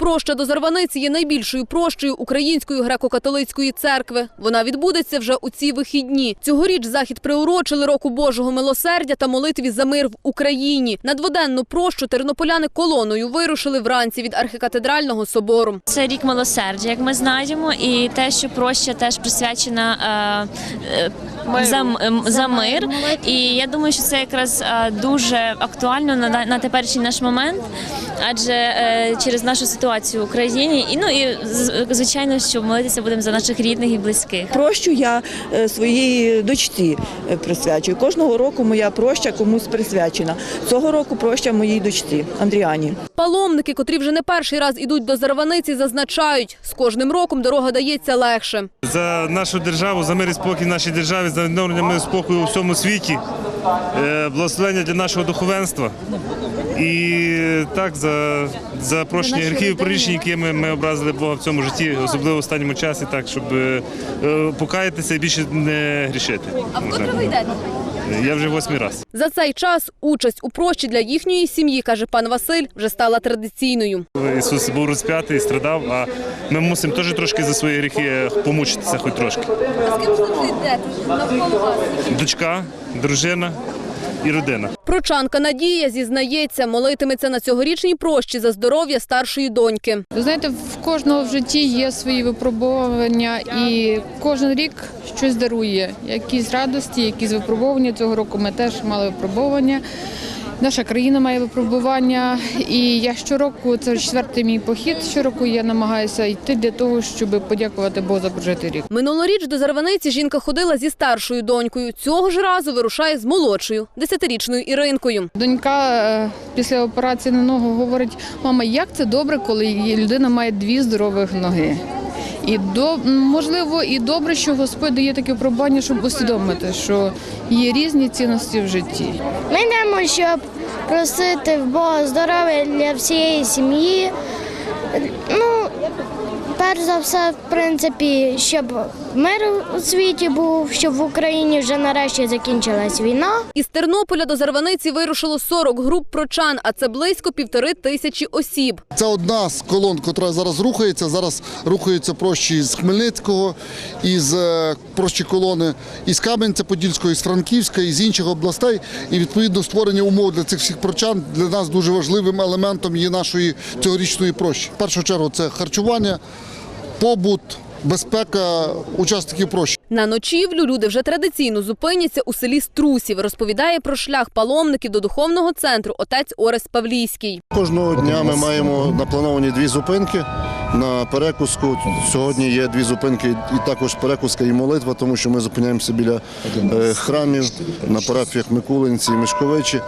Проща до Зарваниці є найбільшою прощею Української греко-католицької церкви. Вона відбудеться вже у ці вихідні. Цьогоріч захід приурочили року Божого милосердя та молитві за мир в Україні. На дводенну прощу тернополяни колоною вирушили вранці від архікатедрального собору. Це рік милосердя, як ми знаємо, і те, що проща теж присвячена е, е, за, м- за мир. І я думаю, що це якраз е, дуже актуально на, на теперішній наш момент, адже е, через нашу ситуацію в Україні, і ну і звичайно, що молитися будемо за наших рідних і близьких. Прощу я е, своїй дочці е, присвячую. Кожного року моя проща комусь присвячена. Цього року проща моїй дочці Андріані. Паломники, котрі вже не перший раз ідуть до Зарваниці, зазначають, з кожним роком дорога дається легше. за нашу державу, за мир і спокій в нашій державі, за відновлення миру спокою у всьому світі, е, благословення для нашого духовенства. І так, за, за прощення гріхів і прорішень, які ми, ми образили Бога в цьому житті, особливо в останньому часі, так, щоб е, е, покаятися і більше не грішити. А вкотре ви йдете? Я вже восьмий раз. За цей час участь у прощі для їхньої сім'ї, каже пан Василь, вже стала традиційною. Ісус був розп'ятий і страдав, а ми мусимо теж трошки за свої гріхи помучитися, хоч трошки. З ким ви йдете навколо вас? Дочка, дружина і родина. Прочанка Надія зізнається, молитиметься на цьогорічній прощі за здоров'я старшої доньки. Ви знаєте, в кожного в житті є свої випробування, і кожен рік щось дарує. Якісь радості, якісь випробування. Цього року ми теж мали випробування. Наша країна має випробування, і я щороку, це четвертий мій похід. Щороку я намагаюся йти для того, щоб подякувати Богу за прожитий рік. Минулоріч до Зарваниці жінка ходила зі старшою донькою. Цього ж разу вирушає з молодшою, десятирічною Іринкою. Донька е, після операції на ногу говорить: мама, як це добре, коли людина має дві здорових ноги. І до можливо, і добре, що Господь дає таке пробування, щоб усвідомити, що є різні цінності в житті. Ми йдемо, щоб просити в Бога здоров'я для всієї сім'ї. Ну, перш за все, в принципі, щоб мир у світі був, щоб в Україні вже нарешті закінчилась війна. Із Тернополя до Зарваниці вирушило 40 груп прочан, а це близько півтори тисячі осіб. Це одна з колон, яка зараз рухається. Зараз рухаються прощі з Хмельницького, із е, прощі колони із Кам'янця-Подільського, із Франківська, із інших областей. І відповідно створення умов для цих всіх прочан для нас дуже важливим елементом є нашої цьогорічної прощі. В першу чергу це харчування, побут, безпека учасників прощі. На ночівлю люди вже традиційно зупиняться у селі Струсів. Розповідає про шлях паломників до духовного центру отець Орес Павлійський. Кожного дня ми маємо наплановані дві зупинки на перекуску. Сьогодні є дві зупинки, і також перекуска і молитва, тому що ми зупиняємося біля е, храмів на парафіях Микулинці і Мишковичі.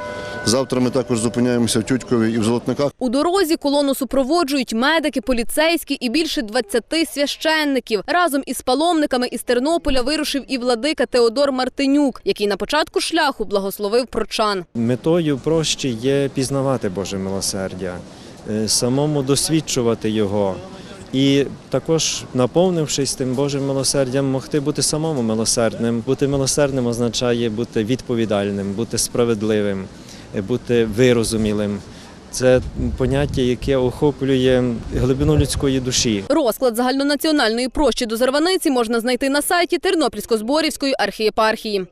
Завтра ми також зупиняємося в Тютькові і в Золотниках. У дорозі колону супроводжують медики, поліцейські і більше 20 священників. Разом із паломниками із Тернополя вирушив і владика Теодор Мартинюк, який на початку шляху благословив прочан. Метою прощі є пізнавати Боже милосердя, самому досвідчувати його. І також, наповнившись тим Божим милосердям, могти бути самому милосердним. Бути милосердним означає бути відповідальним, бути справедливим, е, бути вирозумілим. Це поняття, яке охоплює глибину людської душі. Розклад загальнонаціональної прощі до Зарваниці можна знайти на сайті Тернопільсько-Зборівської архієпархії.